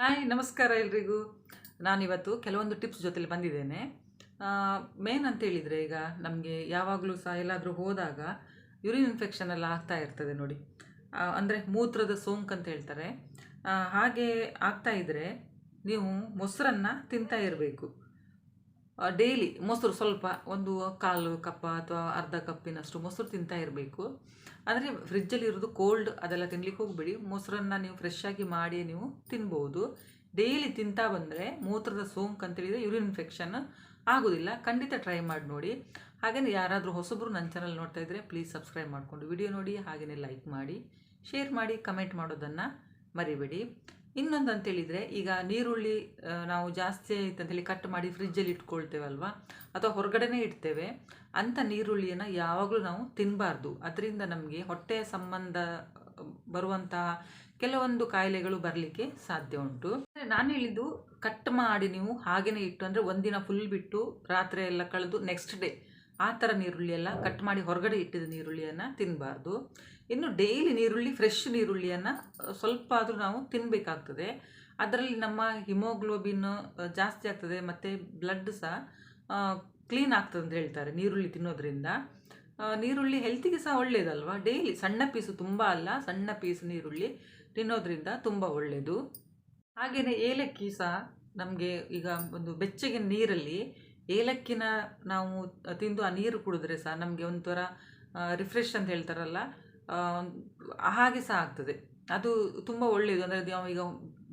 Hi, ನಮಸ್ಕಾರ ಎಲ್ರಿಗೂ. ನಾನಿವತ್ತು ಕೆಲವೊಂದು ಟಿಪ್ಸ್ ಜೊತೆಲಿ ಬಂದಿದ್ದೇನೆ. ಮೇನ್ ಅಂತ ಹೇಳಿದರೆ ಈಗ ನಮಗೆ ಯಾವಾಗಲೂ ಸಹ ಎಲ್ಲಾದರೂ ಹೋದಾಗ ಯುರಿನ್ ಇನ್ಫೆಕ್ಷನ್ ಎಲ್ಲ ಆಗ್ತಾ ಇರ್ತದೆ ನೋಡಿ. ಅಂದರೆ ಮೂತ್ರದ ಸೋಂಕು ಅಂತ ಹೇಳ್ತಾರೆ. ಹಾಗೆ ಆಗ್ತಾ ಇದ್ದರೆ ನೀವು ಮೊಸರನ್ನು ತಿಂತಾ ಇರಬೇಕು. ಡೈಲಿ ಮೊಸರು ಸ್ವಲ್ಪ ಒಂದು ಕಾಲು ಕಪ್ಪ ಅಥವಾ ಅರ್ಧ ಕಪ್ಪಿನಷ್ಟು ಮೊಸರು ತಿಂತಾ ಇರಬೇಕು. ಅಂದರೆ ಫ್ರಿಜ್ಜಲ್ಲಿ ಇರೋದು ಕೋಲ್ಡ್ ಅದೆಲ್ಲ ತಿನ್ಲಿಕ್ಕೆ ಹೋಗಬೇಡಿ. ಮೊಸರನ್ನು ನೀವು ಫ್ರೆಶ್ ಆಗಿ ಮಾಡಿ ನೀವು ತಿನ್ಬೋದು. ಡೈಲಿ ತಿಂತಾ ಬಂದರೆ ಮೂತ್ರದ ಸೋಂಕು ಅಂತೇಳಿದರೆ ಯೂರಿನ್ ಇನ್ಫೆಕ್ಷನ್ ಆಗೋದಿಲ್ಲ. ಖಂಡಿತ ಟ್ರೈ ಮಾಡಿ ನೋಡಿ. ಹಾಗೆಯೇ ಯಾರಾದರೂ ಹೊಸಬರು ನನ್ನ ಚಾನಲ್ ನೋಡ್ತಾ ಇದ್ದರೆ ಪ್ಲೀಸ್ ಸಬ್ಸ್ಕ್ರೈಬ್ ಮಾಡಿಕೊಂಡು ವಿಡಿಯೋ ನೋಡಿ ಹಾಗೆಯೇ ಲೈಕ್ ಮಾಡಿ ಶೇರ್ ಮಾಡಿ ಕಮೆಂಟ್ ಮಾಡೋದನ್ನು ಮರಿಬೇಡಿ. ಇನ್ನೊಂದು ಅಂತೇಳಿದರೆ ಈಗ ನೀರುಳ್ಳಿ ನಾವು ಜಾಸ್ತಿ ಆಯ್ತು ಅಂತೇಳಿ ಕಟ್ ಮಾಡಿ ಫ್ರಿಜ್ಜಲ್ಲಿ ಇಟ್ಕೊಳ್ತೇವಲ್ವಾ? ಅಥವಾ ಹೊರಗಡೆನೇ ಇಡ್ತೇವೆ ಅಂಥ ನೀರುಳ್ಳಿಯನ್ನು ಯಾವಾಗಲೂ ನಾವು ತಿನ್ನಬಾರ್ದು ಅದರಿಂದ ನಮಗೆ ಹೊಟ್ಟೆಯ ಸಂಬಂಧ, ಬರುವಂತಹ ಕೆಲವೊಂದು ಕಾಯಿಲೆಗಳು ಬರಲಿಕ್ಕೆ ಸಾಧ್ಯ ಉಂಟು. ನಾನು ಹೇಳಿದ್ದು ಕಟ್ ಮಾಡಿ ನೀವು ಹಾಗೇನೆ ಇಟ್ಟು, ಅಂದರೆ ಒಂದಿನ ಫುಲ್ ಬಿಟ್ಟು, ರಾತ್ರಿ ಎಲ್ಲ ಕಳೆದು ನೆಕ್ಸ್ಟ್ ಡೇ ಆ ಥರ ನೀರುಳ್ಳಿಯೆಲ್ಲ ಕಟ್ ಮಾಡಿ ಹೊರಗಡೆ ಇಟ್ಟಿದ ನೀರುಳ್ಳಿಯನ್ನು ತಿನ್ನಬಾರ್ದು ಇನ್ನು ಡೈಲಿ ನೀರುಳ್ಳಿ ಫ್ರೆಶ್ ನೀರುಳ್ಳಿಯನ್ನು ಸ್ವಲ್ಪ ಆದರೂ ನಾವು ತಿನ್ನಬೇಕಾಗ್ತದೆ ಅದರಲ್ಲಿ ನಮ್ಮ ಹಿಮೋಗ್ಲೋಬಿನ್ ಜಾಸ್ತಿ ಆಗ್ತದೆ, ಮತ್ತು ಬ್ಲಡ್ ಸಹ ಕ್ಲೀನ್ ಆಗ್ತದೆ ಅಂತ ಹೇಳ್ತಾರೆ ನೀರುಳ್ಳಿ ತಿನ್ನೋದ್ರಿಂದ. ನೀರುಳ್ಳಿ ಹೆಲ್ತಿಗೆ ಸಹ ಒಳ್ಳೆಯದಲ್ವ ಡೈಲಿ ಸಣ್ಣ ಪೀಸು ತುಂಬ ಅಲ್ಲ, ಸಣ್ಣ ಪೀಸ್ ನೀರುಳ್ಳಿ ತಿನ್ನೋದ್ರಿಂದ ತುಂಬ ಒಳ್ಳೆಯದು ಹಾಗೆಯೇ ಏಲಕ್ಕಿ ಸಹ ನಮಗೆ ಈಗ ಒಂದು ಬೆಚ್ಚಗಿನ ನೀರಲ್ಲಿ ಏಲಕ್ಕಿನ ನಾವು ತಿಂದು ಆ ನೀರು ಕುಡಿದ್ರೆ ಸಹ ನಮಗೆ ಒಂಥರ ರಿಫ್ರೆಶ್ ಅಂತ ಹೇಳ್ತಾರಲ್ಲ ಹಾಗೆ ಸಹ ಆಗ್ತದೆ. ಅದು ತುಂಬ ಒಳ್ಳೆಯದು ಅಂದರೆ ನಾವು ಈಗ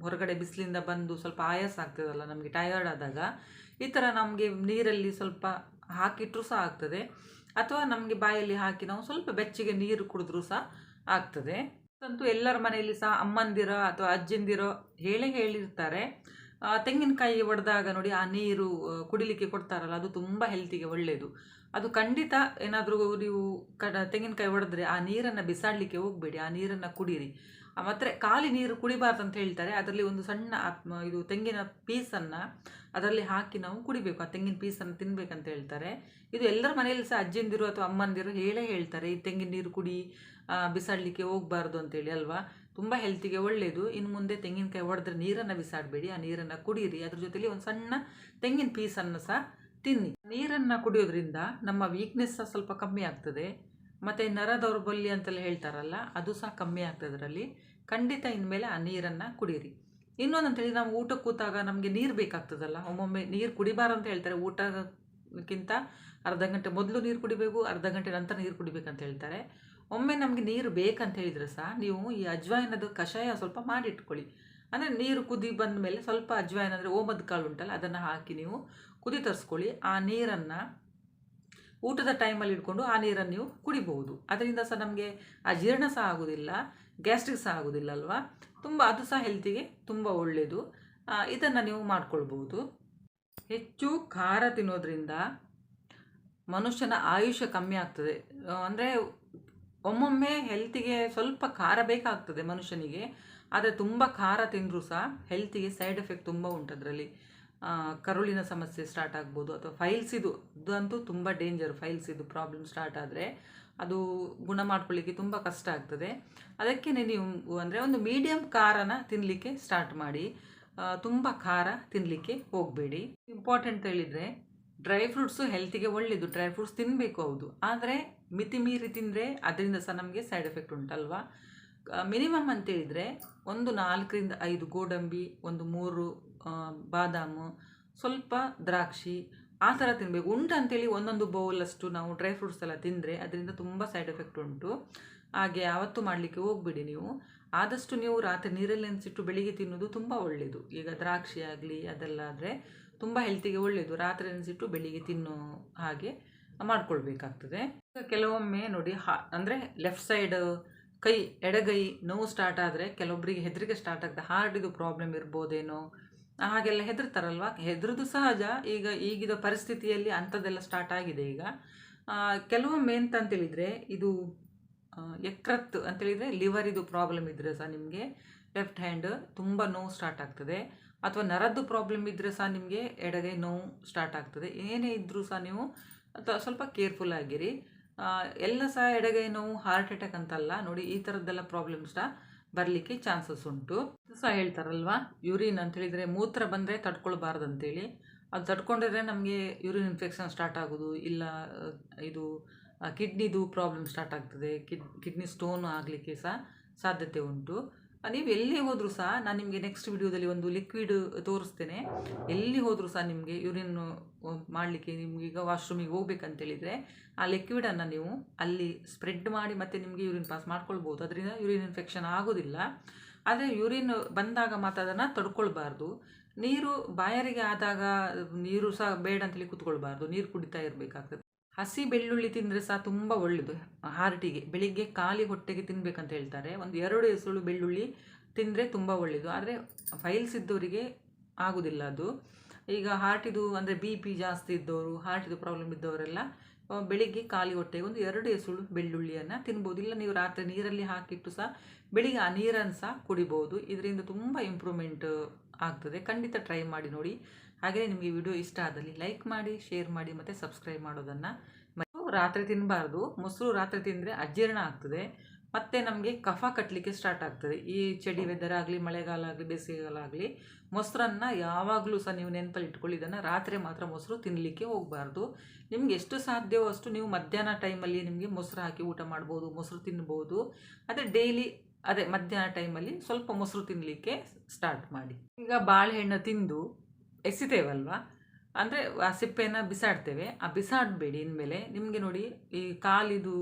ಹೊರಗಡೆ ಬಿಸಿಲಿಂದ ಬಂದು ಸ್ವಲ್ಪ ಆಯಾಸ ಆಗ್ತದಲ್ಲ, ನಮಗೆ ಟಯರ್ಡ್ ಆದಾಗ, ಈ ಥರ ನಮಗೆ ನೀರಲ್ಲಿ ಸ್ವಲ್ಪ ಹಾಕಿಟ್ರೂ ಸಹ ಆಗ್ತದೆ. ಅಥವಾ ನಮಗೆ ಬಾಯಲ್ಲಿ ಹಾಕಿ ನಾವು ಸ್ವಲ್ಪ ಬೆಚ್ಚಗೆ ನೀರು ಕುಡಿದ್ರೂ ಸಹ ಆಗ್ತದೆ. ಅಂತೂ ಎಲ್ಲರ ಮನೆಯಲ್ಲಿ ಸಹ ಅಮ್ಮಂದಿರೋ ಅಥವಾ ಅಜ್ಜಂದಿರೋ ಹೇಳೇ ಹೇಳಿರ್ತಾರೆ. ತೆಂಗಿನಕಾಯಿ ಒಡೆದಾಗ ನೋಡಿ ಆ ನೀರು ಕುಡಿಲಿಕ್ಕೆ ಕೊಡ್ತಾರಲ್ಲ, ಅದು ತುಂಬ ಹೆಲ್ತಿಗೆ ಒಳ್ಳೆಯದು ಅದು ಖಂಡಿತ ಏನಾದರೂ ನೀವು ಕಡ ತೆಂಗಿನಕಾಯಿ ಒಡೆದ್ರೆ ಆ ನೀರನ್ನು ಬಿಸಾಡಲಿಕ್ಕೆ ಹೋಗಬೇಡಿ, ಆ ನೀರನ್ನು ಕುಡೀರಿ. ಮತ್ತೆ ಖಾಲಿ ನೀರು ಕುಡಿಬಾರ್ದು ಅಂತ ಹೇಳ್ತಾರೆ. ಅದರಲ್ಲಿ ಒಂದು ಸಣ್ಣ ಇದು ತೆಂಗಿನ ಪೀಸನ್ನು ಅದರಲ್ಲಿ ಹಾಕಿ ನಾವು ಕುಡಿಬೇಕು. ಆ ತೆಂಗಿನ ಪೀಸನ್ನು ತಿನ್ಬೇಕಂತ ಹೇಳ್ತಾರೆ. ಇದು ಎಲ್ಲರ ಮನೆಯಲ್ಲಿ ಸಹ ಅಜ್ಜಿಂದಿರು ಅಥವಾ ಅಮ್ಮಂದಿರು ಹೇಳೇ ಹೇಳ್ತಾರೆ, ಈ ತೆಂಗಿನ ನೀರು ಕುಡಿ ಬಿಸಾಡಲಿಕ್ಕೆ ಹೋಗಬಾರ್ದು ಅಂತೇಳಿ ಅಲ್ವಾ? ತುಂಬ ಹೆಲ್ತಿಗೆ ಒಳ್ಳೆಯದು ಇನ್ನು ಮುಂದೆ ತೆಂಗಿನಕಾಯಿ ಹೊಡೆದ್ರೆ ನೀರನ್ನು ಬಿಸಾಡಬೇಡಿ. ಆ ನೀರನ್ನು ಕುಡಿಯಿರಿ ಅದ್ರ ಜೊತೆಲಿ ಒಂದು ಸಣ್ಣ ತೆಂಗಿನ ಪೀಸನ್ನು ಸಹ ತಿನ್ನಿ. ನೀರನ್ನು ಕುಡಿಯೋದ್ರಿಂದ ನಮ್ಮ ವೀಕ್ನೆಸ್ ಸಹ ಸ್ವಲ್ಪ ಕಮ್ಮಿ ಆಗ್ತದೆ. ಮತ್ತು ನರ ದೌರ್ಬಲ್ಯ ಅಂತೆಲ್ಲ ಹೇಳ್ತಾರಲ್ಲ, ಅದು ಸಹ ಕಮ್ಮಿ ಆಗ್ತದೆ ಅದರಲ್ಲಿ. ಖಂಡಿತ ಇನ್ಮೇಲೆ ಆ ನೀರನ್ನು ಕುಡೀರಿ. ಇನ್ನೊಂದು ಅಂತೇಳಿ ನಾವು ಊಟ ಕೂತಾಗ ನಮಗೆ ನೀರು ಬೇಕಾಗ್ತದಲ್ಲ, ಒಮ್ಮೊಮ್ಮೆ ನೀರು ಕುಡಿಬಾರಂತ ಹೇಳ್ತಾರೆ. ಊಟಕ್ಕಿಂತ ಅರ್ಧ ಗಂಟೆ ಮೊದಲು ನೀರು ಕುಡಿಬೇಕು, ಅರ್ಧ ಗಂಟೆ ನಂತರ ನೀರು ಕುಡಿಬೇಕಂತ ಹೇಳ್ತಾರೆ. ಒಮ್ಮೆ ನಮಗೆ ನೀರು ಬೇಕಂತ ಹೇಳಿದರೆ ಸಹ ನೀವು ಈ ಅಜ್ವಾಯನದ ಕಷಾಯ ಸ್ವಲ್ಪ ಮಾಡಿಟ್ಕೊಳ್ಳಿ. ಅಂದರೆ ನೀರು ಕುದಿ ಬಂದ ಮೇಲೆ ಸ್ವಲ್ಪ ಅಜ್ವಾಯನ ಅಂದರೆ ಓಮದ ಕಾಳು ಉಂಟಲ್ಲ, ಅದನ್ನು ಹಾಕಿ ನೀವು ಕುದಿ ತರಿಸ್ಕೊಳ್ಳಿ. ಆ ನೀರನ್ನು ಊಟದ ಟೈಮಲ್ಲಿ ಇಟ್ಕೊಂಡು ಆ ನೀರನ್ನು ನೀವು ಕುಡಿಬಹುದು. ಅದರಿಂದ ಸಹ ನಮಗೆ ಆ ಜೀರ್ಣ ಸಹ ಆಗೋದಿಲ್ಲ ಗ್ಯಾಸ್ಟ್ರಿಕ್ ಸಹ ಆಗೋದಿಲ್ಲ ಅಲ್ವಾ? ತುಂಬ, ಅದು ಸಹ ಹೆಲ್ತಿಗೆ ತುಂಬ ಒಳ್ಳೆಯದು ಇದನ್ನು ನೀವು ಮಾಡ್ಕೊಳ್ಬೋದು ಹೆಚ್ಚು ಖಾರ ತಿನ್ನೋದ್ರಿಂದ ಮನುಷ್ಯನ ಆಯುಷ್ಯ ಕಮ್ಮಿ ಆಗ್ತದೆ. ಅಂದರೆ ಒಮ್ಮೊಮ್ಮೆ ಹೆಲ್ತಿಗೆ ಸ್ವಲ್ಪ ಖಾರ ಬೇಕಾಗ್ತದೆ ಮನುಷ್ಯನಿಗೆ, ಆದರೆ ತುಂಬ ಖಾರ ತಿಂದರೂ ಸಹ ಹೆಲ್ತಿಗೆ ಸೈಡ್ ಎಫೆಕ್ಟ್ ತುಂಬ ಉಂಟು ಅದರಲ್ಲಿ. ಕರುಳಿನ ಸಮಸ್ಯೆ ಸ್ಟಾರ್ಟ್ ಆಗ್ಬೋದು, ಅಥವಾ ಫೈಲ್ಸಿದು ಅದಂತೂ ತುಂಬ ಡೇಂಜರ್ ಫೈಲ್ಸಿದು ಪ್ರಾಬ್ಲಮ್ ಸ್ಟಾರ್ಟ್ ಆದರೆ ಅದು ಗುಣ ಮಾಡ್ಕೊಳ್ಳಿಕ್ಕೆ ತುಂಬ ಕಷ್ಟ ಆಗ್ತದೆ. ಅದಕ್ಕೆ ನೀವು ಅಂದರೆ ಒಂದು ಮೀಡಿಯಮ್ ಖಾರನ ತಿನ್ನಲಿಕ್ಕೆ ಸ್ಟಾರ್ಟ್ ಮಾಡಿ ತುಂಬ ಖಾರ ತಿನ್ನಲಿಕ್ಕೆ ಹೋಗಬೇಡಿ. ಇಂಪಾರ್ಟೆಂಟ್ ಹೇಳಿದರೆ ಡ್ರೈ ಫ್ರೂಟ್ಸು ಹೆಲ್ತಿಗೆ ಒಳ್ಳೆಯದು ಡ್ರೈ ಫ್ರೂಟ್ಸ್ ತಿನ್ನಬೇಕು ಹೌದು. ಆದರೆ ಮಿತಿ ಮೀರಿ ತಿಂದರೆ ಅದರಿಂದ ಸಹ ನಮಗೆ ಸೈಡ್ ಎಫೆಕ್ಟ್ ಉಂಟಲ್ವಾ? ಮಿನಿಮಮ್ ಅಂತೇಳಿದರೆ ಒಂದು ನಾಲ್ಕರಿಂದ ಐದು ಗೋಡಂಬಿ, ಒಂದು ಮೂರು ಬಾದಾಮು, ಸ್ವಲ್ಪ ದ್ರಾಕ್ಷಿ ಆ ಥರ ತಿನ್ನಬೇಕು ಉಂಟು ಅಂತೇಳಿ ಒಂದೊಂದು ಬೌಲಷ್ಟು ನಾವು ಡ್ರೈ ಫ್ರೂಟ್ಸ್ ಎಲ್ಲ ತಿಂದರೆ ಅದರಿಂದ ತುಂಬ ಸೈಡ್ ಎಫೆಕ್ಟ್ ಉಂಟು. ಹಾಗೆ ಯಾವತ್ತೂ ಮಾಡಲಿಕ್ಕೆ ಹೋಗ್ಬಿಡಿ ನೀವು. ಆದಷ್ಟು ನೀವು ರಾತ್ರಿ ನೀರಲ್ಲಿ ನೆನೆಸಿಟ್ಟು ಬೆಳಿಗ್ಗೆ ತಿನ್ನೋದು ತುಂಬ ಒಳ್ಳೆಯದು ಈಗ ದ್ರಾಕ್ಷಿ ಆಗಲಿ ಅದೆಲ್ಲ ಆದರೆ ತುಂಬ ಹೆಲ್ತಿಗೆ ಒಳ್ಳೆಯದು ರಾತ್ರಿ ನೆನೆಸಿಟ್ಟು ಬೆಳಿಗ್ಗೆ ತಿನ್ನೋ ಹಾಗೆ ಮಾಡ್ಕೊಳ್ಬೇಕಾಗ್ತದೆ. ಕೆಲವೊಮ್ಮೆ ನೋಡಿ ಹಾ, ಅಂದರೆ ಲೆಫ್ಟ್ ಸೈಡ್ ಕೈ, ಎಡಗೈ ನೋವು ಸ್ಟಾರ್ಟ್ ಆದರೆ ಕೆಲವೊಬ್ಬರಿಗೆ ಹೆದರಿಕೆ ಸ್ಟಾರ್ಟ್ ಆಗ್ತದೆ. ಹಾರ್ಟಿದು ಪ್ರಾಬ್ಲಮ್ ಇರ್ಬೋದೇನೋ, ಹಾಗೆಲ್ಲ ಹೆದರ್ತಾರಲ್ವ? ಹೆದರದು ಸಹಜ. ಈಗ ಈಗಿದ ಪರಿಸ್ಥಿತಿಯಲ್ಲಿ ಅಂಥದ್ದೆಲ್ಲ ಸ್ಟಾರ್ಟ್ ಆಗಿದೆ ಈಗ. ಕೆಲವೊಮ್ಮೆ ಎಂತ ಅಂತೇಳಿದರೆ ಇದು ಆ, ಯಕೃತ್ ಅಂತೇಳಿದರೆ ಲಿವರಿದು ಪ್ರಾಬ್ಲಮ್ ಇದ್ದರೆ ಸಹ ನಿಮಗೆ ಲೆಫ್ಟ್ ಹ್ಯಾಂಡ್ ತುಂಬ ನೋವು ಸ್ಟಾರ್ಟ್ ಆಗ್ತದೆ. ಅಥವಾ ನರದ್ದು ಪ್ರಾಬ್ಲಮ್ ಇದ್ದರೆ ಸಹ ನಿಮಗೆ ಎಡಗೈ ನೋವು ಸ್ಟಾರ್ಟ್ ಆಗ್ತದೆ. ಏನೇ ಇದ್ದರೂ ಸಹ ನೀವು ಸ್ವಲ್ಪ ಕೇರ್ಫುಲ್ ಆಗಿರಿ. ಎಲ್ಲ ಸಹ ಎಡಗೈ ನೋವು ಹಾರ್ಟ್ ಅಟ್ಯಾಕ್ ಅಂತಲ್ಲ ನೋಡಿ ಈ ಥರದ್ದೆಲ್ಲ ಪ್ರಾಬ್ಲಮ್ಸ್ ಬರಲಿಕ್ಕೆ ಚಾನ್ಸಸ್ ಉಂಟು. ಸಹ ಹೇಳ್ತಾರಲ್ವಾ ಯೂರಿನ್ ಅಂತ ಹೇಳಿದರೆ ಮೂತ್ರ ಬಂದರೆ ತಡ್ಕೊಳ್ಬಾರ್ದು ಅಂತೇಳಿ ಅದು ತಡ್ಕೊಂಡಿದ್ರೆ ನಮಗೆ ಯೂರಿನ್ ಇನ್ಫೆಕ್ಷನ್ ಸ್ಟಾರ್ಟ್ ಆಗೋದು ಇಲ್ಲ ಇದು ಕಿಡ್ನಿದು ಪ್ರಾಬ್ಲಮ್ ಸ್ಟಾರ್ಟ್ ಆಗ್ತದೆ. ಕಿಡ್, ಕಿಡ್ನಿ ಸ್ಟೋನ್ ಆಗಲಿಕ್ಕೆ ಸಹ ಸಾಧ್ಯತೆ ಉಂಟು. ನೀವು ಎಲ್ಲಿ ಹೋದರೂ ಸಹ ನಾನು ನಿಮಗೆ ನೆಕ್ಸ್ಟ್ ವಿಡಿಯೋದಲ್ಲಿ ಒಂದು ಲಿಕ್ವಿಡ್ ತೋರಿಸ್ತೇನೆ. ಎಲ್ಲಿ ಹೋದರೂ ಸಹ ನಿಮಗೆ ಯೂರಿನ್ ಮಾಡಲಿಕ್ಕೆ ನಿಮ್ಗೆ ಈಗ ವಾಶ್ರೂಮಿಗೆ ಹೋಗ್ಬೇಕಂತೇಳಿದರೆ ಆ ಲಿಕ್ವಿಡನ್ನು ನೀವು ಅಲ್ಲಿ ಸ್ಪ್ರೆಡ್ ಮಾಡಿ ಮತ್ತೆ ನಿಮಗೆ ಯೂರಿನ್ ಪಾಸ್ ಮಾಡ್ಕೊಳ್ಬೋದು. ಅದರಿಂದ ಯೂರಿನ್ ಇನ್ಫೆಕ್ಷನ್ ಆಗೋದಿಲ್ಲ. ಆದರೆ ಯೂರಿನ್ ಬಂದಾಗ ಮಾತ್ರ ಅದನ್ನು ತಡ್ಕೊಳ್ಬಾರ್ದು. ನೀರು ಬಾಯರಿಗೆ ಆದಾಗ ನೀರು ಸಹ ಬೇಡ ಅಂತೇಳಿ ಕೂತ್ಕೊಳ್ಬಾರ್ದು. ನೀರು ಕುಡಿತಾ ಇರಬೇಕಾಗ್ತದೆ. ಹಸಿ ಬೆಳ್ಳುಳ್ಳಿ ತಿಂದರೆ ಸಹ ತುಂಬ ಒಳ್ಳೆಯದು ಹಾರ್ಟಿಗೆ. ಬೆಳಿಗ್ಗೆ ಖಾಲಿ ಹೊಟ್ಟೆಗೆ ತಿನ್ನಬೇಕಂತ ಹೇಳ್ತಾರೆ. ಒಂದು ಎರಡು ಎಸಳು ಬೆಳ್ಳುಳ್ಳಿ ತಿಂದರೆ ತುಂಬ ಒಳ್ಳೆಯದು ಆದರೆ ಫೈಲ್ಸ್ ಇದ್ದವರಿಗೆ ಆಗೋದಿಲ್ಲ ಅದು. ಈಗ ಹಾರ್ಟಿದು ಅಂದರೆ ಬಿ ಪಿ ಜಾಸ್ತಿ ಇದ್ದವರು ಹಾರ್ಟಿದು ಪ್ರಾಬ್ಲಮ್ ಇದ್ದವರೆಲ್ಲ ಬೆಳಿಗ್ಗೆ ಖಾಲಿ ಹೊಟ್ಟೆಗೆ ಒಂದು ಎರಡು ಎಸಳು ಬೆಳ್ಳುಳ್ಳಿಯನ್ನು ತಿನ್ಬೋದು. ಇಲ್ಲ ನೀವು ರಾತ್ರಿ ನೀರಲ್ಲಿ ಹಾಕಿಟ್ಟು ಸಹ ಬೆಳಿಗ್ಗೆ ಆ ನೀರನ್ನು ಸಹ ಕುಡಿಬೋದು. ಇದರಿಂದ ತುಂಬ ಇಂಪ್ರೂವ್ಮೆಂಟ್ ಆಗ್ತದೆ. ಖಂಡಿತ ಟ್ರೈ ಮಾಡಿ ನೋಡಿ. ಹಾಗೆಯೇ ನಿಮಗೆ ವಿಡಿಯೋ ಇಷ್ಟ ಆದಲ್ಲಿ ಲೈಕ್ ಮಾಡಿ, ಶೇರ್ ಮಾಡಿ ಮತ್ತು ಸಬ್ಸ್ಕ್ರೈಬ್ ಮಾಡೋದನ್ನು ಮತ್ತು ರಾತ್ರಿ ತಿನ್ನಬಾರ್ದು ಮೊಸರು ರಾತ್ರಿ ತಿಂದರೆ ಅಜೀರ್ಣ ಆಗ್ತದೆ. ಮತ್ತು ನಮಗೆ ಕಫ ಕಟ್ಟಲಿಕ್ಕೆ ಸ್ಟಾರ್ಟ್ ಆಗ್ತದೆ. ಈ ಚಳಿ ವೆದರ್ ಆಗಲಿ, ಮಳೆಗಾಲ ಆಗಲಿ, ಬೇಸಿಗೆಗಾಲ ಆಗಲಿ ಮೊಸರನ್ನು ಯಾವಾಗಲೂ ಸಹ ನೀವು ನೆನಪಲ್ಲಿ ಇಟ್ಕೊಳ್ಳಿ. ಇದನ್ನು ರಾತ್ರಿ ಮಾತ್ರ ಮೊಸರು ತಿನ್ನಲಿಕ್ಕೆ ಹೋಗಬಾರ್ದು. ನಿಮ್ಗೆ ಎಷ್ಟು ಸಾಧ್ಯವೋ ಅಷ್ಟು ನೀವು ಮಧ್ಯಾಹ್ನ ಟೈಮಲ್ಲಿ ನಿಮಗೆ ಮೊಸರು ಹಾಕಿ ಊಟ ಮಾಡ್ಬೋದು, ಮೊಸರು ತಿನ್ಬೋದು. ಅದೇ ಡೈಲಿ ಅದೇ ಮಧ್ಯಾಹ್ನ ಟೈಮಲ್ಲಿ ಸ್ವಲ್ಪ ಮೊಸರು ತಿನ್ನಲಿಕ್ಕೆ ಸ್ಟಾರ್ಟ್ ಮಾಡಿ. ಈಗ ಬಾಳೆಹಣ್ಣು ತಿಂದು ಎಸಿತೇವಲ್ವಾ ಅಂದರೆ ಆ ಸಿಪ್ಪೆಯನ್ನು ಬಿಸಾಡ್ತೇವೆ. ಆ ಬಿಸಾಡಬೇಡಿ ಇನ್ಮೇಲೆ ನಿಮಗೆ ನೋಡಿ ಈ ಕಾಲಿದು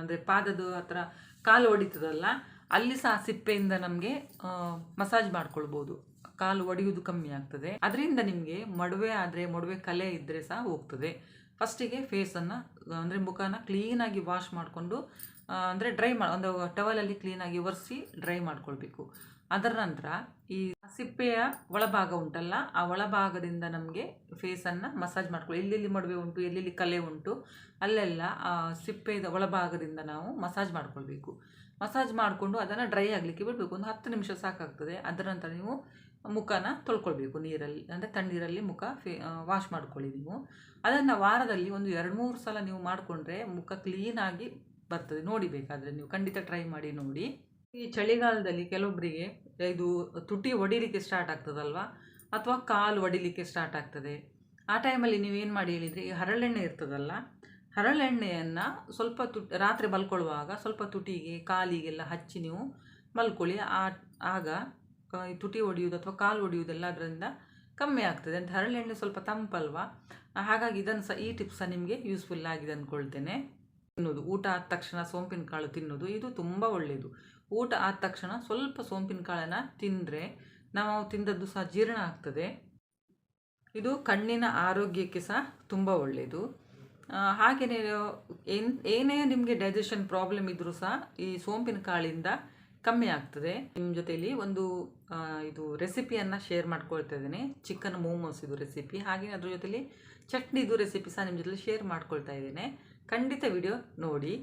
ಅಂದರೆ ಪಾದದ ಹತ್ರ ಕಾಲು ಒಡಿತದಲ್ಲ, ಅಲ್ಲಿ ಸಹ ಆ ಸಿಪ್ಪೆಯಿಂದ ನಮಗೆ ಮಸಾಜ್ ಮಾಡ್ಕೊಳ್ಬೋದು. ಕಾಲು ಒಡೆಯುವುದು ಕಮ್ಮಿ ಆಗ್ತದೆ. ಅದರಿಂದ ನಿಮಗೆ ಮೊಡವೆ ಆದರೆ, ಮೊಡವೆ ಕಲೆ ಇದ್ದರೆ ಸಹ ಹೋಗ್ತದೆ. ಫಸ್ಟಿಗೆ ಫೇಸನ್ನು ಅಂದರೆ ಮುಖನ ಕ್ಲೀನಾಗಿ ವಾಶ್ ಮಾಡಿಕೊಂಡು ಅಂದರೆ ಡ್ರೈ ಮಾ, ಒಂದು ಟವಲಲ್ಲಿ ಕ್ಲೀನಾಗಿ ಒರೆಸಿ ಡ್ರೈ ಮಾಡ್ಕೊಳ್ಬೇಕು. ಅದರ ನಂತರ ಈ ಸಿಪ್ಪೆಯ ಒಳಭಾಗ ಉಂಟಲ್ಲ, ಆ ಒಳಭಾಗದಿಂದ ನಮಗೆ ಫೇಸನ್ನು ಮಸಾಜ್ ಮಾಡ್ಕೊಳ್ಳಿ ಎಲ್ಲೆಲ್ಲಿ ಮಡುವೆ ಉಂಟು, ಎಲ್ಲೆಲ್ಲಿ ಕಲೆ ಉಂಟು, ಅಲ್ಲೆಲ್ಲ, ಆ ಸಿಪ್ಪೆಯ ಒಳಭಾಗದಿಂದ ನಾವು ಮಸಾಜ್ ಮಾಡ್ಕೊಳ್ಬೇಕು. ಮಸಾಜ್ ಮಾಡಿಕೊಂಡು ಅದನ್ನು ಡ್ರೈ ಆಗಲಿಕ್ಕೆ ಬಿಡಬೇಕು. ಒಂದು ಹತ್ತು ನಿಮಿಷ ಸಾಕಾಗ್ತದೆ. ಅದರ ನಂತರ ನೀವು ಮುಖನ ತೊಳ್ಕೊಳ್ಬೇಕು ನೀರಲ್ಲಿ. ಅಂದರೆ ತಣ್ಣೀರಲ್ಲಿ ಮುಖ ಫೇ ವಾಶ್ ಮಾಡ್ಕೊಳ್ಳಿ ನೀವು. ಅದನ್ನು ವಾರದಲ್ಲಿ ಒಂದು ಎರಡು ಮೂರು ಸಲ ನೀವು ಮಾಡಿಕೊಂಡ್ರೆ ಮುಖ ಕ್ಲೀನಾಗಿ ಬರ್ತದೆ. ನೋಡಿ ಬೇಕಾದರೆ ನೀವು. ಖಂಡಿತ ಟ್ರೈ ಮಾಡಿ ನೋಡಿ. ಈ ಚಳಿಗಾಲದಲ್ಲಿ ಕೆಲವೊಬ್ಬರಿಗೆ ಇದು ತುಟಿ ಒಡಿಲಿಕ್ಕೆ ಸ್ಟಾರ್ಟ್ ಆಗ್ತದಲ್ವಾ? ಅಥವಾ ಕಾಲು ಒಡಿಲಿಕ್ಕೆ ಸ್ಟಾರ್ಟ್ ಆಗ್ತದೆ. ಆ ಟೈಮಲ್ಲಿ ನೀವೇನು ಮಾಡಿ ಹೇಳಿದರೆ, ಈ ಹರಳೆಣ್ಣೆ ಇರ್ತದಲ್ಲ, ಹರಳೆಣ್ಣೆಯನ್ನು ಸ್ವಲ್ಪ ತುಟ್ ರಾತ್ರಿ ಮಲ್ಕೊಳ್ಳುವಾಗ ಸ್ವಲ್ಪ ತುಟಿಗೆ, ಕಾಲಿಗೆಲ್ಲ ಹಚ್ಚಿ ನೀವು ಮಲ್ಕೊಳ್ಳಿ. ಆ, ಆಗ ತುಟಿ ಒಡೆಯುವುದು ಅಥವಾ ಕಾಲು ಒಡೆಯುವುದೆಲ್ಲ ಅದರಿಂದ ಕಮ್ಮಿ ಆಗ್ತದೆ. ಅಂತ ಹರಳೆಣ್ಣೆ ಸ್ವಲ್ಪ ತಂಪಲ್ವ? ಹಾಗಾಗಿ ಇದನ್ನು ಸಹ, ಈ ಟಿಪ್ಸ್ ನಿಮಗೆ ಯೂಸ್ಫುಲ್ ಆಗಿದೆ ಅಂದ್ಕೊಳ್ತೇನೆ ತಿನ್ನೋದು ಊಟ ಆದ ತಕ್ಷಣ ಸೋಂಪಿನ ಕಾಳು ತಿನ್ನೋದು ಇದು ತುಂಬ ಒಳ್ಳೆಯದು ಊಟ ಆದ ತಕ್ಷಣ ಸ್ವಲ್ಪ ಸೋಂಪಿನ ಕಾಳನ್ನು ತಿಂದರೆ ನಾವು ತಿಂದದ್ದು ಸಹ ಜೀರ್ಣ ಆಗ್ತದೆ. ಇದು ಕಣ್ಣಿನ ಆರೋಗ್ಯಕ್ಕೆ ಸಹ ತುಂಬ ಒಳ್ಳೆಯದು ಹಾಗೆಯೇ ಏನ್, ಏನೇ ನಿಮಗೆ ಡೈಜೆಷನ್ ಪ್ರಾಬ್ಲಮ್ ಇದ್ದರೂ ಸಹ ಈ ಸೋಂಪಿನ ಕಾಳಿಂದ ಕಮ್ಮಿ ಆಗ್ತದೆ. ನಿಮ್ಮ ಜೊತೆಯಲ್ಲಿ ಒಂದು ಇದು ರೆಸಿಪಿಯನ್ನು ಶೇರ್ ಮಾಡ್ಕೊಳ್ತಾ ಇದ್ದೀನಿ. ಚಿಕನ್ ಮೋಮೋಸ್ ಇದು ರೆಸಿಪಿ ಹಾಗೆ ಅದ್ರ ಜೊತೆಲಿ ಚಟ್ನಿದು ರೆಸಿಪಿ ಸಹ ನಿಮ್ಮ ಜೊತೆಲಿ ಶೇರ್ ಮಾಡ್ಕೊಳ್ತಾ ಇದ್ದೇನೆ. ಖಂಡಿತ ವಿಡಿಯೋ ನೋಡಿ.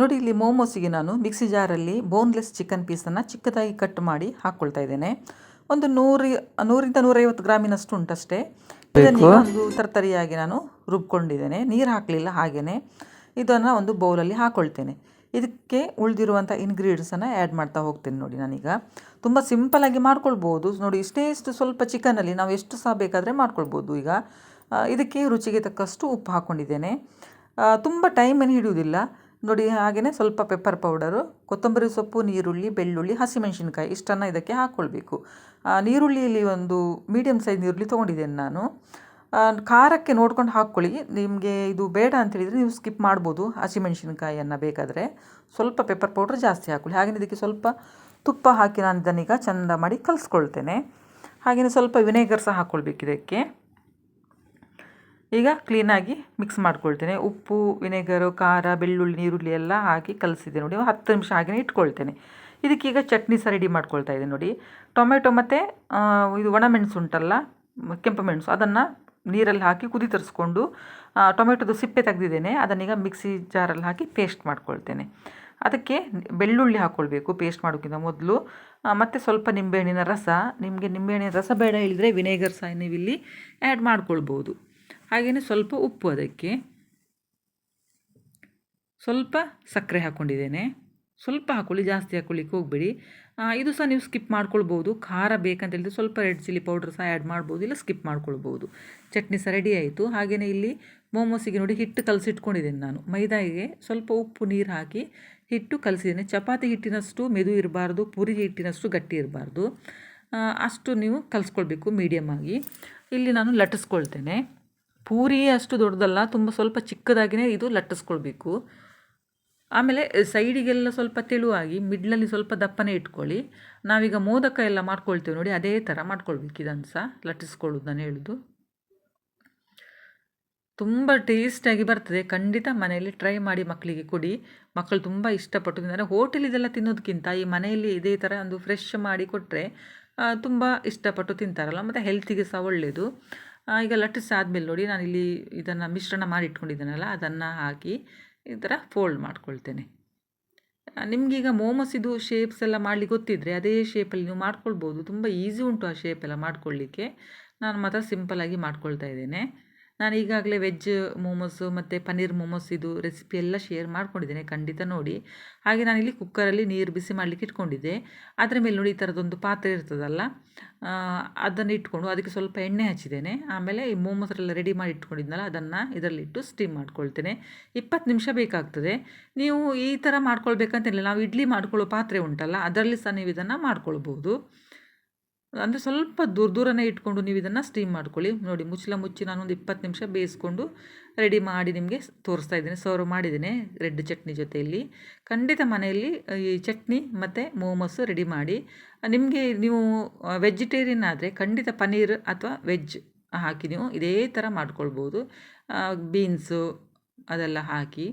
ನೋಡಿ ಇಲ್ಲಿ ಮೋಮೋಸಿಗೆ ನಾನು ಮಿಕ್ಸಿ ಜಾರಲ್ಲಿ ಬೋನ್ಲೆಸ್ ಚಿಕನ್ ಪೀಸನ್ನು ಚಿಕ್ಕದಾಗಿ ಕಟ್ ಮಾಡಿ ಹಾಕ್ಕೊಳ್ತಾ ಇದ್ದೇನೆ. ಒಂದು ನೂರಿ ನೂರಿಂದ ನೂರೈವತ್ತು ಗ್ರಾಮಿನಷ್ಟು ಉಂಟಷ್ಟೇ. ಇದನ್ನು ಒಂದು ತರತರಿಯಾಗಿ ನಾನು ರುಬ್ಕೊಂಡಿದ್ದೇನೆ. ನೀರು ಹಾಕಲಿಲ್ಲ ಹಾಗೆಯೇ ಇದನ್ನು ಒಂದು ಬೌಲಲ್ಲಿ ಹಾಕ್ಕೊಳ್ತೇನೆ ಇದಕ್ಕೆ ಉಳಿದಿರುವಂಥ ಇಂಗ್ರೀಡಿಯೆಂಟ್ಸನ್ನು ಆ್ಯಡ್ ಮಾಡ್ತಾ ಹೋಗ್ತೇನೆ ನೋಡಿ ನಾನೀಗ. ತುಂಬ ಸಿಂಪಲಾಗಿ ಮಾಡ್ಕೊಳ್ಬೋದು. ನೋಡಿ ಇಷ್ಟೇ ಇಷ್ಟು ಸ್ವಲ್ಪ ಚಿಕನಲ್ಲಿ ನಾವು ಎಷ್ಟು ಸಹ ಬೇಕಾದರೆ ಮಾಡ್ಕೊಳ್ಬೋದು ಈಗ. ಇದಕ್ಕೆ ರುಚಿಗೆ ತಕ್ಕಷ್ಟು ಉಪ್ಪು ಹಾಕ್ಕೊಂಡಿದ್ದೇನೆ ತುಂಬ ಟೈಮ್ ಏನು ಹಿಡಿಯುವುದಿಲ್ಲ. ನೋಡಿ ಹಾಗೆಯೇ ಸ್ವಲ್ಪ ಪೆಪ್ಪರ್ ಪೌಡರು ಕೊತ್ತಂಬರಿ ಸೊಪ್ಪು, ನೀರುಳ್ಳಿ, ಬೆಳ್ಳುಳ್ಳಿ, ಹಸಿಮೆಣಸಿನ್ಕಾಯಿ, ಇಷ್ಟನ್ನು ಇದಕ್ಕೆ ಹಾಕ್ಕೊಳ್ಬೇಕು ನೀರುಳ್ಳಿಯಲ್ಲಿ ಒಂದು ಮೀಡಿಯಮ್ ಸೈಜ್ ನೀರುಳ್ಳಿ ತೊಗೊಂಡಿದ್ದೇನೆ ನಾನು. ಖಾರಕ್ಕೆ ನೋಡ್ಕೊಂಡು ಹಾಕ್ಕೊಳ್ಳಿ. ನಿಮಗೆ ಇದು ಬೇಡ ಅಂತ ಹೇಳಿದರೆ ನೀವು ಸ್ಕಿಪ್ ಮಾಡ್ಬೋದು ಹಸಿಮೆಣಸಿನ್ಕಾಯಿಯನ್ನು ಬೇಕಾದರೆ. ಸ್ವಲ್ಪ ಪೆಪ್ಪರ್ ಪೌಡ್ರ್ ಜಾಸ್ತಿ ಹಾಕ್ಕೊಳ್ಳಿ. ಹಾಗೆಯೇ ಇದಕ್ಕೆ ಸ್ವಲ್ಪ ತುಪ್ಪ ಹಾಕಿ ನಾನು ಇದನ್ನೀಗ ಚೆಂದ ಮಾಡಿ ಕಲಿಸ್ಕೊಳ್ತೇನೆ. ಹಾಗೆಯೇ ಸ್ವಲ್ಪ ವಿನೆಗರ್ ಸಹ ಹಾಕ್ಕೊಳ್ಬೇಕು ಇದಕ್ಕೆ. ಈಗ ಕ್ಲೀನಾಗಿ ಮಿಕ್ಸ್ ಮಾಡ್ಕೊಳ್ತೇನೆ. ಉಪ್ಪು ವಿನೆಗರು ಖಾರ, ಬೆಳ್ಳುಳ್ಳಿ, ಈರುಳ್ಳಿ ಎಲ್ಲ ಹಾಕಿ ಕಲಸಿದೆ ನೋಡಿ. ಹತ್ತು ನಿಮಿಷ ಹಾಗೆಯೇ ಇಟ್ಕೊಳ್ತೇನೆ. ಇದಕ್ಕೀಗ ಚಟ್ನಿ ಸಹ ರೆಡಿ ಮಾಡ್ಕೊಳ್ತಾ ಇದ್ದೀನಿ ನೋಡಿ. ಟೊಮೆಟೊ ಮತ್ತು ಇದು ಒಣಮೆಣಸು ಉಂಟಲ್ಲ, ಕೆಂಪು ಮೆಣಸು ಅದನ್ನು ನೀರಲ್ಲಿ ಹಾಕಿ ಕುದಿ ತರಿಸ್ಕೊಂಡು ಟೊಮೆಟೊದು ಸಿಪ್ಪೆ ತೆಗೆದಿದ್ದೇನೆ. ಅದನ್ನೀಗ ಮಿಕ್ಸಿ ಜಾರಲ್ಲಿ ಹಾಕಿ ಪೇಸ್ಟ್ ಮಾಡ್ಕೊಳ್ತೇನೆ. ಅದಕ್ಕೆ ಬೆಳ್ಳುಳ್ಳಿ ಹಾಕ್ಕೊಳ್ಬೇಕು ಪೇಸ್ಟ್ ಮಾಡೋಕ್ಕಿಂತ ಮೊದಲು. ಮತ್ತು ಸ್ವಲ್ಪ ನಿಂಬೆಹಣ್ಣಿನ ರಸ. ನಿಮಗೆ ನಿಂಬೆಹಣ್ಣಿನ ರಸ ಬೇಡ ಹೇಳಿದರೆ ವಿನೆಗರ್ ಸಹ ನೀವಿಲ್ಲಿ ಆ್ಯಡ್ ಮಾಡ್ಕೊಳ್ಬೋದು. ಹಾಗೆಯೇ ಸ್ವಲ್ಪ ಉಪ್ಪು ಅದಕ್ಕೆ. ಸ್ವಲ್ಪ ಸಕ್ಕರೆ ಹಾಕ್ಕೊಂಡಿದ್ದೇನೆ ಸ್ವಲ್ಪ ಹಾಕ್ಕೊಳ್ಳಿ ಜಾಸ್ತಿ ಹಾಕ್ಕೊಳ್ಳಿಕ್ಕೆ ಹೋಗಬೇಡಿ. ಇದು ಸಹ ನೀವು ಸ್ಕಿಪ್ ಮಾಡ್ಕೊಳ್ಬೋದು. ಖಾರ ಬೇಕಂತ ಹೇಳಿದ್ರೆ ಸ್ವಲ್ಪ ರೆಡ್ ಚಿಲ್ಲಿ ಪೌಡ್ರ್ ಸಹ ಆ್ಯಡ್ ಮಾಡ್ಬೋದು ಇಲ್ಲ ಸ್ಕಿಪ್ ಮಾಡ್ಕೊಳ್ಬೋದು. ಚಟ್ನಿ ಸಹ ರೆಡಿ ಆಯಿತು. ಹಾಗೆಯೇ ಇಲ್ಲಿ ಮೋಮೋಸಿಗೆ ನೋಡಿ ಹಿಟ್ಟು ಕಲಸಿಟ್ಕೊಂಡಿದ್ದೇನೆ ನಾನು. ಮೈದಾಗೆ ಸ್ವಲ್ಪ ಉಪ್ಪು ನೀರು ಹಾಕಿ ಹಿಟ್ಟು ಕಲಸಿದ್ದೇನೆ. ಚಪಾತಿ ಹಿಟ್ಟಿನಷ್ಟು ಮೆದು ಇರಬಾರ್ದು ಪೂರಿ ಹಿಟ್ಟಿನಷ್ಟು ಗಟ್ಟಿ ಇರಬಾರ್ದು. ಅಷ್ಟು ನೀವು ಕಲಿಸ್ಕೊಳ್ಬೇಕು ಮೀಡಿಯಮ್ ಆಗಿ. ಇಲ್ಲಿ ನಾನು ಲಟ್ಟಿಸ್ಕೊಳ್ತೇನೆ. ಪೂರಿ ಅಷ್ಟು ದೊಡ್ಡದಲ್ಲ, ತುಂಬ ಸ್ವಲ್ಪ ಚಿಕ್ಕದಾಗಿಯೇ ಇದು ಲಟ್ಟಿಸ್ಕೊಳ್ಬೇಕು. ಆಮೇಲೆ ಸೈಡಿಗೆಲ್ಲ ಸ್ವಲ್ಪ ತೆಳುವಾಗಿ, ಮಿಡ್ಲಲ್ಲಿ ಸ್ವಲ್ಪ ದಪ್ಪನೇ ಇಟ್ಕೊಳ್ಳಿ. ನಾವೀಗ ಮೋದಕ ಎಲ್ಲ ಮಾಡ್ಕೊಳ್ತೇವೆ ನೋಡಿ, ಅದೇ ಥರ ಮಾಡ್ಕೊಳ್ಬೇಕು ಇದನ್ನು ಸಹ, ಲಟ್ಟಿಸ್ಕೊಳ್ಳೋದು ನಾನು ಹೇಳೋದು. ತುಂಬ ಟೇಸ್ಟಾಗಿ ಬರ್ತದೆ, ಖಂಡಿತ ಮನೆಯಲ್ಲಿ ಟ್ರೈ ಮಾಡಿ ಮಕ್ಕಳಿಗೆ ಕೊಡಿ. ಮಕ್ಕಳು ತುಂಬ ಇಷ್ಟಪಟ್ಟು ತಿನ್ನದೆ ಹೋಟೆಲ್ ಇದೆಲ್ಲ ತಿನ್ನೋದಕ್ಕಿಂತ ಈ ಮನೆಯಲ್ಲಿ ಇದೇ ಥರ ಒಂದು ಫ್ರೆಶ್ ಮಾಡಿ ಕೊಟ್ಟರೆ ತುಂಬ ಇಷ್ಟಪಟ್ಟು ತಿಂತಾರಲ್ಲ, ಮತ್ತು ಹೆಲ್ತಿಗೆ ಸಹ ಒಳ್ಳೆಯದು ಈಗ ಲಟ್ಟಿಸಾದ್ಮೇಲೆ ನೋಡಿ ನಾನು ಇಲ್ಲಿ ಇದನ್ನು ಮಿಶ್ರಣ ಮಾಡಿ ಇಟ್ಕೊಂಡಿದ್ದೇನಲ್ಲ, ಅದನ್ನು ಹಾಕಿ ಈ ಥರ ಫೋಲ್ಡ್ ಮಾಡ್ಕೊಳ್ತೇನೆ. ನಿಮಗೀಗ ಮೋಮೋಸಿದು ಶೇಪ್ಸ್ ಎಲ್ಲ ಮಾಡಲಿಕ್ಕೆ ಗೊತ್ತಿದ್ದರೆ ಅದೇ ಶೇಪಲ್ಲಿ ನೀವು ಮಾಡ್ಕೊಳ್ಬೋದು. ತುಂಬ ಈಸಿ ಉಂಟು ಆ ಶೇಪೆಲ್ಲ ಮಾಡ್ಕೊಳ್ಳಿಕ್ಕೆ ನಾನು ಮಾತ್ರ ಸಿಂಪಲಾಗಿ ಮಾಡ್ಕೊಳ್ತಾ ಇದ್ದೇನೆ. ನಾನು ಈಗಾಗಲೇ ವೆಜ್ ಮೋಮೋಸು ಮತ್ತು ಪನ್ನೀರ್ ಮೋಮೋಸ್ ಇದು ರೆಸಿಪಿ ಎಲ್ಲ ಶೇರ್ ಮಾಡ್ಕೊಂಡಿದ್ದೇನೆ, ಖಂಡಿತ ನೋಡಿ. ಹಾಗೆ ನಾನಿಲ್ಲಿ ಕುಕ್ಕರಲ್ಲಿ ನೀರು ಬಿಸಿ ಮಾಡಲಿಕ್ಕೆ ಇಟ್ಕೊಂಡಿದ್ದೆ. ಅದರ ಮೇಲೆ ನೋಡಿ ಈ ಥರದೊಂದು ಪಾತ್ರೆ ಇರ್ತದಲ್ಲ ಅದನ್ನು ಇಟ್ಕೊಂಡು ಅದಕ್ಕೆ ಸ್ವಲ್ಪ ಎಣ್ಣೆ ಹಚ್ಚಿದ್ದೇನೆ. ಆಮೇಲೆ ಈ ಮೋಮೋಸರೆಲ್ಲ ರೆಡಿ ಮಾಡಿ ಇಟ್ಕೊಂಡಿದ್ನಲ್ಲ, ಅದನ್ನು ಇದರಲ್ಲಿಟ್ಟು ಸ್ಟೀಮ್ ಮಾಡ್ಕೊಳ್ತೇನೆ. ಇಪ್ಪತ್ತು ನಿಮಿಷ ಬೇಕಾಗ್ತದೆ. ನೀವು ಈ ಥರ ಮಾಡ್ಕೊಳ್ಬೇಕಂತೇನಿಲ್ಲ ನಾವು ಇಡ್ಲಿ ಮಾಡ್ಕೊಳ್ಳೋ ಪಾತ್ರೆ ಉಂಟಲ್ಲ, ಅದರಲ್ಲಿ ಸಹ ನೀವು ಇದನ್ನು ಮಾಡ್ಕೊಳ್ಬೋದು. ಅಂದರೆ ಸ್ವಲ್ಪ ದೂರ ದೂರನೇ ಇಟ್ಕೊಂಡು ನೀವು ಇದನ್ನು ಸ್ಟೀಮ್ ಮಾಡ್ಕೊಳ್ಳಿ. ನೋಡಿ ಮುಚ್ಚಲ ಮುಚ್ಚಿ ನಾನೊಂದು ಇಪ್ಪತ್ತು ನಿಮಿಷ ಬೇಯಿಸ್ಕೊಂಡು ರೆಡಿ ಮಾಡಿ ನಿಮಗೆ ತೋರಿಸ್ತಾ ಇದ್ದೀನಿ. ಸರ್ವ್ ಮಾಡಿದ್ದೀನಿ ರೆಡ್ ಚಟ್ನಿ ಜೊತೆಯಲ್ಲಿ. ಖಂಡಿತ ಮನೆಯಲ್ಲಿ ಈ ಚಟ್ನಿ ಮತ್ತು ಮೋಮೋಸ್ ರೆಡಿ ಮಾಡಿ. ನಿಮಗೆ ನೀವು ವೆಜಿಟೇರಿಯನ್ ಆದರೆ ಖಂಡಿತ ಪನ್ನೀರ್ ಅಥವಾ ವೆಜ್ ಹಾಕಿ ನೀವು ಇದೇ ಥರ ಮಾಡ್ಕೊಳ್ಬೋದು. ಬೀನ್ಸು ಅದೆಲ್ಲ ಹಾಕಿ.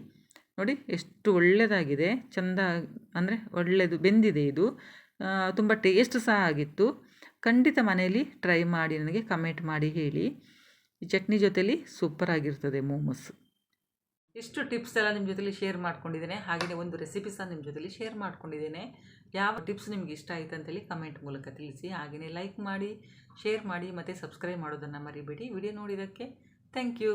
ನೋಡಿ, ಎಷ್ಟು ಒಳ್ಳೆಯದಾಗಿದೆ ಚೆಂದ, ಅಂದರೆ ಒಳ್ಳೆಯದು ಬೆಂದಿದೆ ಇದು. ತುಂಬ ಟೇಸ್ಟ್ ಸಹ ಆಗಿತ್ತು. ಖಂಡಿತ ಮನೆಯಲ್ಲಿ ಟ್ರೈ ಮಾಡಿ ನನಗೆ ಕಮೆಂಟ್ ಮಾಡಿ ಹೇಳಿ. ಈ ಚಟ್ನಿ ಜೊತೆಯಲ್ಲಿ ಸೂಪರ್ ಆಗಿರ್ತದೆ ಮೋಮೋಸ್ ಎಷ್ಟು ಟಿಪ್ಸ್ ಎಲ್ಲ ನಿಮ್ಮ ಜೊತೆಲಿ ಶೇರ್ ಮಾಡ್ಕೊಂಡಿದ್ದೇನೆ. ಹಾಗೆಯೇ ಒಂದು ರೆಸಿಪಿ ಸಹ ನಿಮ್ಮ ಜೊತೆಲಿ ಶೇರ್ ಮಾಡ್ಕೊಂಡಿದ್ದೇನೆ. ಯಾವ ಟಿಪ್ಸ್ ನಿಮ್ಗೆ ಇಷ್ಟ ಆಯಿತು ಅಂತೇಳಿ ಕಮೆಂಟ್ ಮೂಲಕ ತಿಳಿಸಿ. ಹಾಗೆಯೇ ಲೈಕ್ ಮಾಡಿ ಶೇರ್ ಮಾಡಿ ಮತ್ತು ಸಬ್ಸ್ಕ್ರೈಬ್ ಮಾಡೋದನ್ನು ಮರಿಬೇಡಿ. ವಿಡಿಯೋ ನೋಡಿದ್ದಕ್ಕೆ ಥ್ಯಾಂಕ್ ಯು